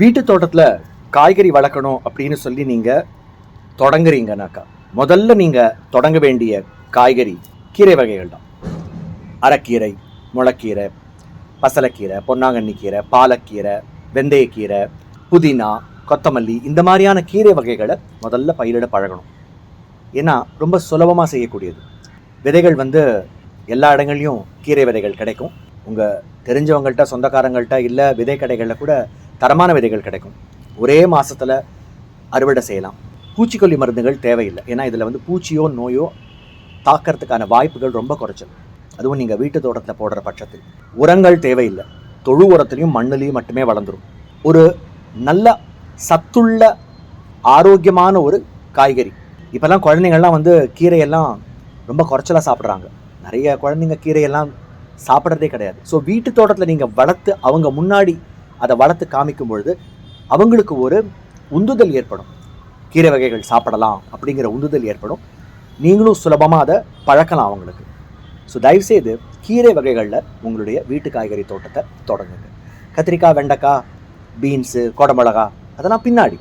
வீட்டு தோட்டத்தில் காய்கறி வளர்க்கணும் அப்படின்னு சொல்லி நீங்கள் தொடங்குறீங்கனாக்கா முதல்ல நீங்கள் தொடங்க வேண்டிய காய்கறி கீரை வகைகள் தான். அரைக்கீரை முளைக்கீரை பசலைக்கீரை பொன்னாங்கண்ணி கீரை பாலக்கீரை வெந்தயக்கீரை புதினா கொத்தமல்லி இந்த மாதிரியான கீரை வகைகளை முதல்ல பயிரிட பழகணும். ஏன்னா ரொம்ப சுலபமாக செய்யக்கூடியது. விதைகள் வந்து எல்லா இடங்கள்லையும் கீரை விதைகள் கிடைக்கும். உங்கள் தெரிஞ்சவங்கள்ட்ட சொந்தக்காரங்கள்ட்ட இல்லை விதை கடைகளில் கூட தரமான விதைகள் கிடைக்கும். ஒரே மாதத்தில் அறுவடை செய்யலாம். பூச்சிக்கொல்லி மருந்துகள் தேவையில்லை. ஏன்னா இதில் வந்து பூச்சியோ நோயோ தாக்கிறதுக்கான வாய்ப்புகள் ரொம்ப குறைச்சல். அதுவும் நீங்கள் வீட்டு தோட்டத்தில் போடுற பட்சத்தில். உரங்கள் தேவையில்லை. தொழு உரத்துலையும் மண்ணுலேயும் மட்டுமே வளர்ந்துடும் ஒரு நல்ல சத்துள்ள ஆரோக்கியமான ஒரு காய்கறி. இப்போல்லாம் குழந்தைங்கள்லாம் வந்து கீரையெல்லாம் ரொம்ப குறைச்சலாக சாப்பிட்றாங்க. நிறைய குழந்தைங்க கீரையெல்லாம் சாப்பிட்றதே கிடையாது. ஸோ வீட்டு தோட்டத்தில் நீங்கள் வளர்த்து அவங்க முன்னாடி அதை வளர்த்து காமிக்கும் பொழுது அவங்களுக்கு ஒரு உந்துதல் ஏற்படும். கீரை வகைகள் சாப்பிடலாம் அப்படிங்கிற உந்துதல் ஏற்படும். நீங்களும் சுலபமாக அதை பழக்கலாம் அவங்களுக்கு. ஸோ தயவுசெய்து கீரை வகைகளில் உங்களுடைய வீட்டு காய்கறி தோட்டத்தை தொடங்குங்க. கத்திரிக்காய் வெண்டைக்காய் பீன்ஸு கொடமிளகா அதெல்லாம் பின்னாடி.